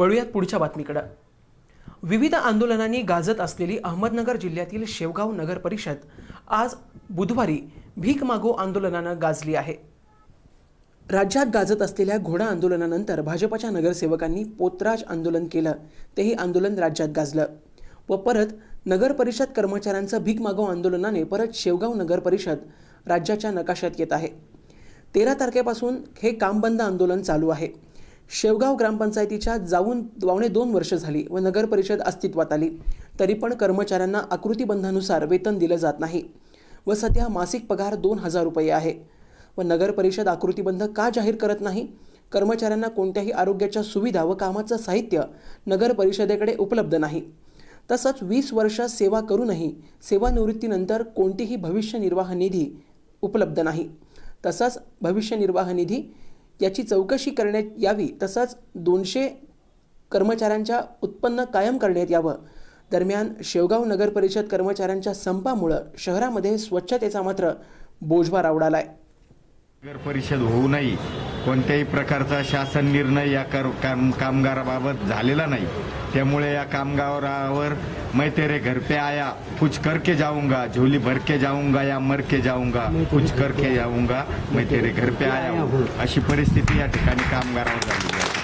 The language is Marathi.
वळूयात पुढच्या बातमीकडे. विविध आंदोलनांनी गाजत असलेली अहमदनगर जिल्ह्यातील शेवगाव नगर परिषद आज बुधवारी भीक मागो आंदोलनानं गाजली आहे. राज्यात गाजत असलेल्या घोडा आंदोलनानंतर भाजपच्या नगरसेवकांनी पोतराज आंदोलन केलं तेही आंदोलन राज्यात गाजलं. व परत नगर परिषद कर्मचाऱ्यांचं भीक मागो आंदोलनाने परत शेवगाव नगर परिषद राज्याच्या नकाशात येत आहे. तेरा तारखेपासून हे काम बंद आंदोलन चालू आहे. शेवगाव ग्रामपंचायतीच्या जाऊन पावणे दोन वर्ष झाली व नगर परिषद अस्तित्वात आली. तरी पण कर्मचाऱ्यांना आकृतीबंधानुसार वेतन दिलं जात नाही व सध्या मासिक पगार दोन हजार रुपये आहे. व नगर परिषद आकृतीबंध का जाहीर करत नाही? कर्मचाऱ्यांना कोणत्याही आरोग्याच्या सुविधा व कामाचं साहित्य नगर परिषदेकडे उपलब्ध नाही. तसंच वीस वर्ष सेवा करूनही सेवानिवृत्तीनंतर कोणतीही भविष्य निर्वाह निधी उपलब्ध नाही. तसंच भविष्य निर्वाह निधी याची चौकशी करण्यात यावी तसंच दोनशे कर्मचाऱ्यांच्या उत्पन्न कायम करण्यात यावं. दरम्यान शेवगाव नगर परिषद कर्मचाऱ्यांच्या संपामुळं शहरामध्ये स्वच्छतेचा मात्र बोजवार आवडालाय नगर परिषद होऊ नये. कोणत्याही प्रकारचा शासन निर्णय या कर काम कामगाराबाबत झालेला नाही. त्यामुळे या कामगारावर मैं तेरे घर पे आया कुछ करके जाऊंगा झोली भर के जाऊंगा या मर के जाऊंगा कुछ करके जाऊंगा मैं तेरे घर पे आया हूँ. अशी परिस्थिती या ठिकाणी कामगारावर झाली आहे.